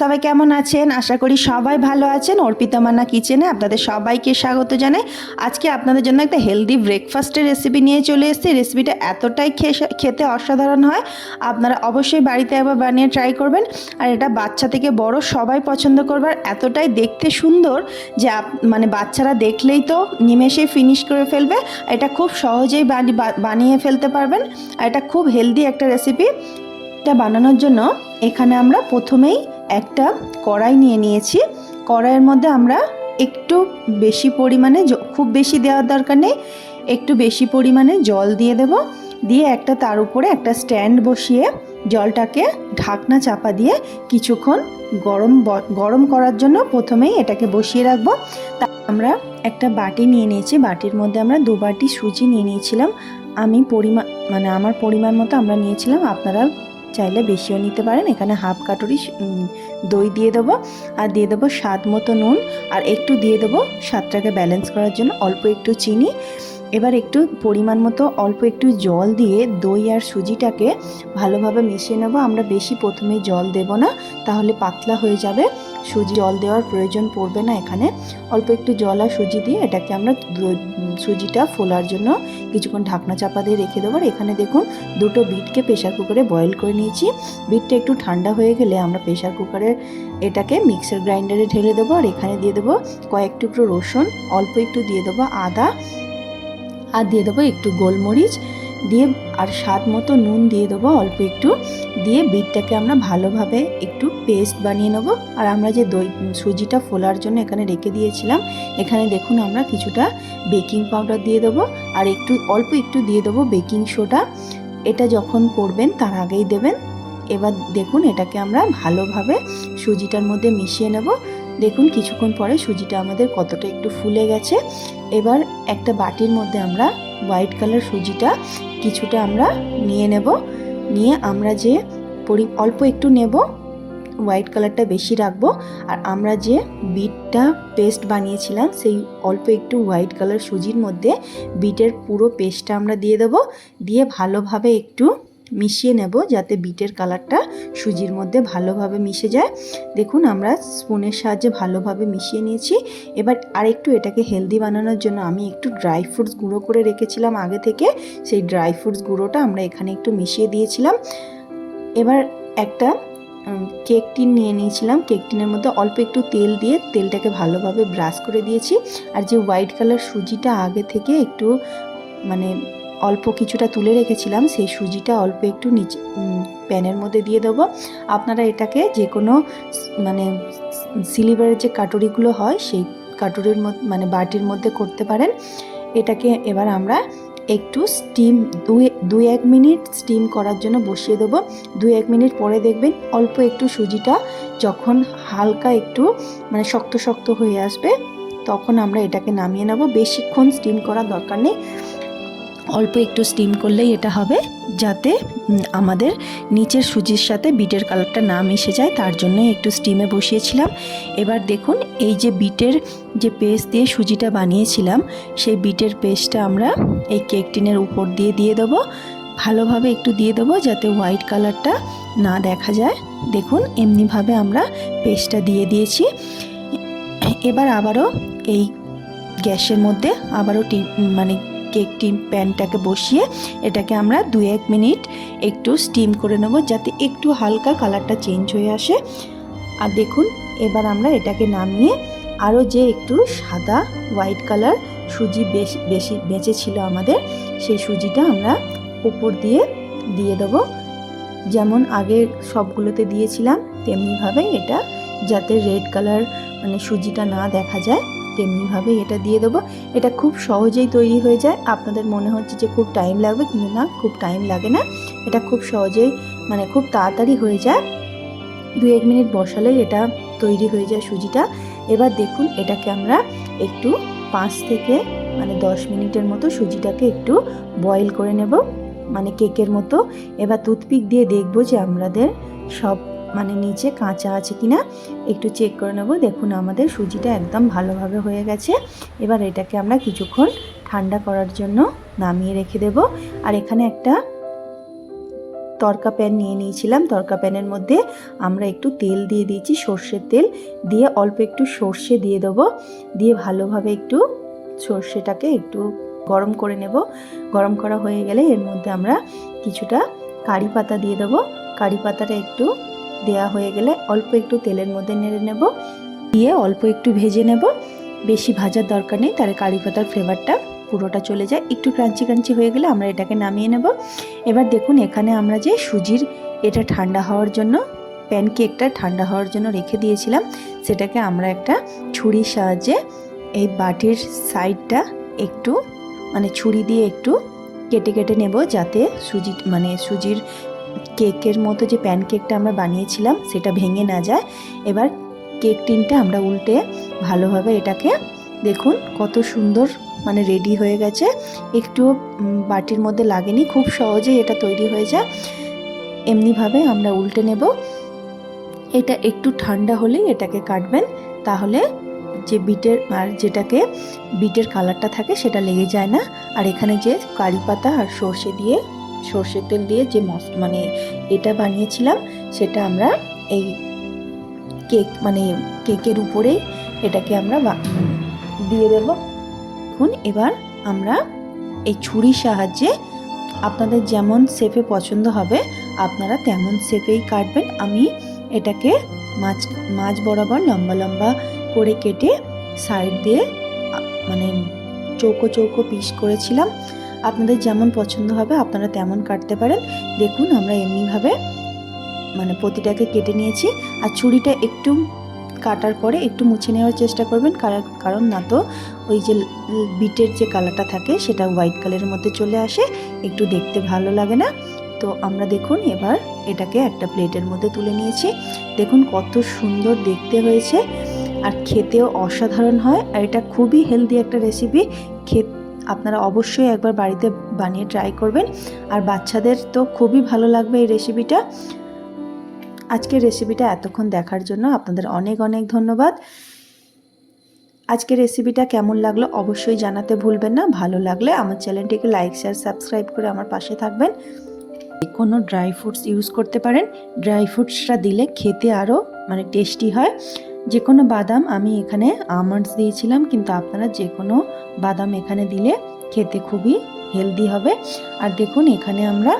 সবাই কেমন আছেন? আশা করি সবাই ভালো আছেন। অর্পিতা মান্না কিচেনে আপনাদের সবাইকে স্বাগত জানাই। আজকে আপনাদের জন্য একটা হেলদি ব্রেকফাস্টের রেসিপি নিয়ে চলে এসেছি। রেসিপিটা এতটাই খেতে অসাধারণ হয়। আপনারা অবশ্যই বাড়িতে একবার বানিয়ে ট্রাই করবেন। আর এটা বাচ্চা থেকে বড় সবাই পছন্দ করবে। আর এতটাই দেখতে সুন্দর যে মানে বাচ্চারা দেখলেই তো নিমেষেই ফিনিশ করে ফেলবে। এটা খুব সহজেই বানিয়ে ফেলতে পারবেন। আর এটা খুব হেলদি একটা রেসিপি এটা বানানোর জন্য এখানে আমরা প্রথমেই একটা কড়াই নিয়ে নিয়েছি। কড়াইয়ের মধ্যে আমরা একটু বেশি পরিমাণে খুব বেশি দেওয়ার দরকার নেই। একটু বেশি পরিমাণে জল দিয়ে দেব। দিয়ে একটা তার উপরে একটা স্ট্যান্ড বসিয়ে জলটাকে ঢাকনা চাপা দিয়ে কিছুক্ষণ গরম গরম করার জন্য প্রথমেই এটাকে বসিয়ে রাখব। তা আমরা একটা বাটি নিয়ে নিয়েছি। বাটির মধ্যে আমরা দু বাটি সুজি নিয়ে নিয়েছিলাম। আমি পরিমাণ মানে আমার পরিমাণ মতো আমরা নিয়েছিলাম। আপনারা চাইলে বেশিও নিতে পারেন। এখানে হাফ কাটুরি দই দিয়ে দেবো আর দিয়ে দেবো স্বাদ মতো নুন আর একটু দিয়ে দেবো স্বাদটাকে ব্যালেন্স করার জন্য অল্প একটু চিনি। এবার একটু পরিমাণ মতো অল্প একটু জল দিয়ে দই আর সুজিটাকে ভালোভাবে মিশিয়ে নেব। আমরা বেশি প্রথমে জল দেব না, তাহলে পাতলা হয়ে যাবে। সুজি জল দেওয়ার প্রয়োজন পড়বে না এখানে। অল্প একটু জল আর সুজি দিয়ে এটাকে আমরা সুজিটা ফোলার জন্য কিছুক্ষণ ঢাকনা চাপা দিয়ে রেখে দেবো। আর এখানে দেখুন, দুটো বিটকে প্রেশার কুকারে বয়েল করে নিয়েছি। বিটটা একটু ঠান্ডা হয়ে গেলে আমরা প্রেশার কুকারের এটাকে মিক্সার গ্রাইন্ডারে ঢেলে দেবো। আর এখানে দিয়ে দেবো কয়েক টুকরো রসুন, অল্প একটু দিয়ে দেবো আদা, আর দিয়ে দেবো একটু গোলমরিচ। দিয়ে আর স্বাদ মতো নুন দিয়ে দেবো, অল্প একটু। দিয়ে বিটটাকে আমরা ভালোভাবে একটু পেস্ট বানিয়ে নেব। আর আমরা যে দই, সুজিটা ফোলার জন্য এখানে রেখে দিয়েছিলাম, এখানে দেখুন আমরা কিছুটা বেকিং পাউডার দিয়ে দেবো আর একটু, অল্প একটু দিয়ে দেবো বেকিং সোডা। এটা যখন করবেন তার আগেই দেবেন। এবার দেখুন এটাকে আমরা ভালোভাবে সুজিটার মধ্যে মিশিয়ে নেব। দেখুন কিছুক্ষণ পরে সুজিটা আমাদের কতটা একটু ফুলে গেছে। এবার একটা বাটির মধ্যে আমরা হোয়াইট কালার সুজিটা কিছুটা আমরা নিয়ে নেব। নিয়ে আমরা যে পরি, অল্প একটু নেব, হোয়াইট কালারটা বেশি রাখব। আর আমরা যে বিটটা পেস্ট বানিয়েছিলাম, সেই অল্প একটু হোয়াইট কালার সুজির মধ্যে বিটের পুরো পেস্টটা আমরা দিয়ে দেবো। দিয়ে ভালোভাবে একটু মিশিয়ে নেব যাতে বিটের কালারটা সুজির মধ্যে ভালোভাবে মিশে যায়। দেখুন, আমরা স্পুনের সাহায্যে ভালোভাবে মিশিয়ে নিয়েছি। এবার আরেকটু এটাকে হেলদি বানানোর জন্য আমি একটু ড্রাই ফ্রুটস গুঁড়ো করে রেখেছিলাম আগে থেকে। সেই ড্রাই ফ্রুটস গুঁড়োটা আমরা এখানে একটু মিশিয়ে দিয়েছিলাম। এবার একটা কেক টিন নিয়ে নিয়েছিলাম। কেক টিনের মধ্যে অল্প একটু তেল দিয়ে তেলটাকে ভালোভাবে ব্রাশ করে দিয়েছি। আর যে হোয়াইট কালার সুজিটা আগে থেকে একটু মানে অল্প কিছুটা তুলে রেখেছিলাম, সেই সুজিটা অল্প একটু নিচে প্যানের মধ্যে দিয়ে দেবো। আপনারা এটাকে যে কোনো মানে সিলিভারের যে কাটুরিগুলো হয়, সেই কাটুরির মানে বাটির মধ্যে করতে পারেন। এটাকে এবার আমরা একটু স্টিম, দুই দুই এক মিনিট স্টিম করার জন্য বসিয়ে দেবো। দুই এক মিনিট পরে দেখবেন অল্প একটু সুজিটা যখন হালকা একটু মানে শক্ত শক্ত হয়ে আসবে, তখন আমরা এটাকে নামিয়ে নেব। বেশিক্ষণ স্টিম করার দরকার নেই। অল্প একটু স্টিম করলেই এটা হবে, যাতে আমাদের নিচের সুজির সাথে বিটের কালারটা না মিশে যায়, তার জন্যই একটু স্টিমে বসিয়েছিলাম। এবার দেখুন, এই যে বিটের যে পেস্ট দিয়ে সুজিটা বানিয়েছিলাম, সেই বিটের পেস্টটা আমরা এই কেক টিনের উপর দিয়ে দিয়ে দেবো। ভালোভাবে একটু দিয়ে দেবো, যাতে হোয়াইট কালারটা না দেখা যায়। দেখুন, এমনিভাবে আমরা পেস্টটা দিয়ে দিয়েছি। এবার আবারও এই গ্যাসের মধ্যে আবারও মানে কেক টিন প্যানটাকে বসিয়ে এটাকে আমরা দু এক মিনিট একটু স্টিম করে নেব যাতে একটু হালকা কালারটা চেঞ্জ হয়ে আসে। আর দেখুন, এবার আমরা এটাকে নামিয়ে আরও যে একটু সাদা হোয়াইট কালার সুজি বেশি বেশি বেঁচে ছিল আমাদের, সেই সুজিটা আমরা উপর দিয়ে দিয়ে দেবো। যেমন আগে সবগুলোতে দিয়েছিলাম তেমনিভাবে এটা যাতে রেড কালার মানে সুজিটা না দেখা যায়। তেমনিভাবে এটা দিয়ে দেবো। এটা খুব সহজেই তৈরি হয়ে যায়। আপনাদের মনে হচ্ছে যে খুব টাইম লাগবে, কিন্তু না, খুব টাইম লাগে না। এটা খুব সহজেই মানে খুব তাড়াতাড়ি হয়ে যায়। দু এক মিনিট বসালেই এটা তৈরি হয়ে যায় সুজিটা। এবার দেখুন, এটাকে আমরা একটু পাঁচ থেকে মানে দশ মিনিটের মতো সুজিটাকে একটু বয়েল করে নেব মানে কেকের মতো। এবার টুথপিক দিয়ে দেখব যে আমাদের সব মানে নিচে কাঁচা আছে কিনা একটু চেক করে নেব। দেখুন, আমাদের সুজিটা একদম ভালোভাবে হয়ে গেছে। এবার এটাকে আমরা কিছুক্ষণ ঠান্ডা করার জন্য নামিয়ে রেখে দেব। আর এখানে একটা তরকা প্যান নিয়ে নিয়েছিলাম। তরকা প্যানের মধ্যে আমরা একটু তেল দিয়ে দিয়েছি, সর্ষের তেল। দিয়ে অল্প একটু সর্ষে দিয়ে দেবো। দিয়ে ভালোভাবে একটু সর্ষেটাকে একটু গরম করে নেব। গরম করা হয়ে গেলে এর মধ্যে আমরা কিছুটা কারি পাতা দিয়ে দেবো। কারি পাতাটা একটু দেয়া হয়ে গেলে অল্প একটু তেলের মধ্যে নেড়ে নেব। দিয়ে অল্প একটু ভেজে নেব। বেশি ভাজার দরকার নেই, তাহলে কারি পাতার ফ্লেভারটা পুরোটা চলে যায়। একটু ক্রাঞ্চি ক্রাঞ্চি হয়ে গেলে আমরা এটাকে নামিয়ে নেব। এবার দেখুন, এখানে আমরা যে সুজির এটা ঠান্ডা হওয়ার জন্য, প্যানকেকটা ঠান্ডা হওয়ার জন্য রেখে দিয়েছিলাম। সেটাকে আমরা একটা ছুরির সাহায্যে এই বাটির সাইডটা একটু মানে ছুরি দিয়ে একটু কেটে কেটে নেব, যাতে সুজি মানে সুজির কেকের মতো যে প্যানকেকটা আমরা বানিয়েছিলাম, সেটা ভেঙে না যায়। এবার কেক টিনটা আমরা উল্টে ভালোভাবে এটাকে দেখুন কত সুন্দর মানে রেডি হয়ে গেছে। একটু বাটির মধ্যে লাগেনি, খুব সহজেই এটা তৈরি হয়ে যায়। এমনিভাবে আমরা উল্টে নেব। এটা একটু ঠান্ডা হলেই এটাকে কাটবেন। তাহলে যে বিটের, আর যেটাকে বিটের কালারটা থাকে, সেটা লেগে যায় না। আর এখানে যে কারি পাতা আর সর্ষে দিয়ে সর্ষের তেল দিয়ে যে মস মানে এটা বানিয়েছিলাম, সেটা আমরা এই কেক মানে কেকের উপরেই এটাকে আমরা দিয়ে দেব। এখন এবার আমরা এই ছুরির সাহায্যে আপনাদের যেমন শেপে পছন্দ হবে, আপনারা তেমন শেপেই কাটবেন। আমি এটাকে মাছ মাছ বরাবর লম্বা লম্বা করে কেটে সাইড দিয়ে মানে চৌকো চৌকো পিস করেছিলাম। আপনাদের যেমন পছন্দ হবে, আপনারা তেমন কাটতে পারেন। দেখুন, আমরা এমনিভাবে মানে প্রতিটাকে কেটে নিয়েছি। আর ছুরিটা একটু কাটার পরে একটু মুছে নেওয়ার চেষ্টা করবেন। কারা- কারণ না তো ওই যে বিটের যে কালারটা থাকে, সেটা হোয়াইট কালারের মধ্যে চলে আসে। একটু দেখতে ভালো লাগে না। তো আমরা দেখুন, এবার এটাকে একটা প্লেটের মধ্যে তুলে নিয়েছি। দেখুন, কত সুন্দর দেখতে হয়েছে। আর খেতেও অসাধারণ হয়। আর এটা খুবই হেলদি একটা রেসিপি খে আপনারা অবশ্যই একবার বাড়িতে বানিয়ে ট্রাই করবেন। আর বাচ্চাদের তো খুবই ভালো লাগবে এই রেসিপিটা আজকের রেসিপিটা এতক্ষণ দেখার জন্য আপনাদের অনেক অনেক ধন্যবাদ। আজকের রেসিপিটা কেমন লাগল অবশ্যই জানাতে ভুলবেন না। ভালো লাগলে আমার চ্যানেলটিকে লাইক শেয়ার সাবস্ক্রাইব করে আমার পাশে থাকবেন। কোনো ড্রাই ফ্রুটস ইউজ করতে পারেন। ড্রাই ফ্রুটসটা দিলে খেতে আরও মানে টেস্টি হয়। যে কোনো বাদাম আমি এখানে আমন্ডস দিয়েছিলাম, কিন্তু আপনারা যে কোনো বাদাম এখানে দিলে খেতে খুবই হেলদি হবে। আর দেখুন, এখানে আমরা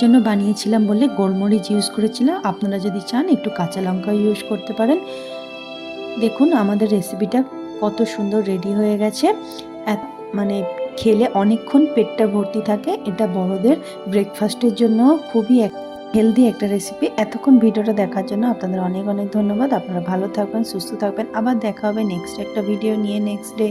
জন্য বানিয়েছিলাম বলে গোলমরিচ ইউজ করেছিলাম। আপনারা যদি চান, একটু কাঁচা লঙ্কা ইউজ করতে পারেন। দেখুন, আমাদের রেসিপিটা কত সুন্দর রেডি হয়ে গেছে। মানে খেলে অনেকক্ষণ পেটটা ভর্তি থাকে। এটা বড়দের ব্রেকফাস্টের জন্য খুবই হেলদি একটা রেসিপি এতক্ষণ ভিডিওটা দেখার জন্য আপনাদের অনেক অনেক ধন্যবাদ। আপনারা ভালো থাকবেন, সুস্থ থাকবেন। আবার দেখা হবে নেক্সট একটা ভিডিও নিয়ে নেক্সট ডে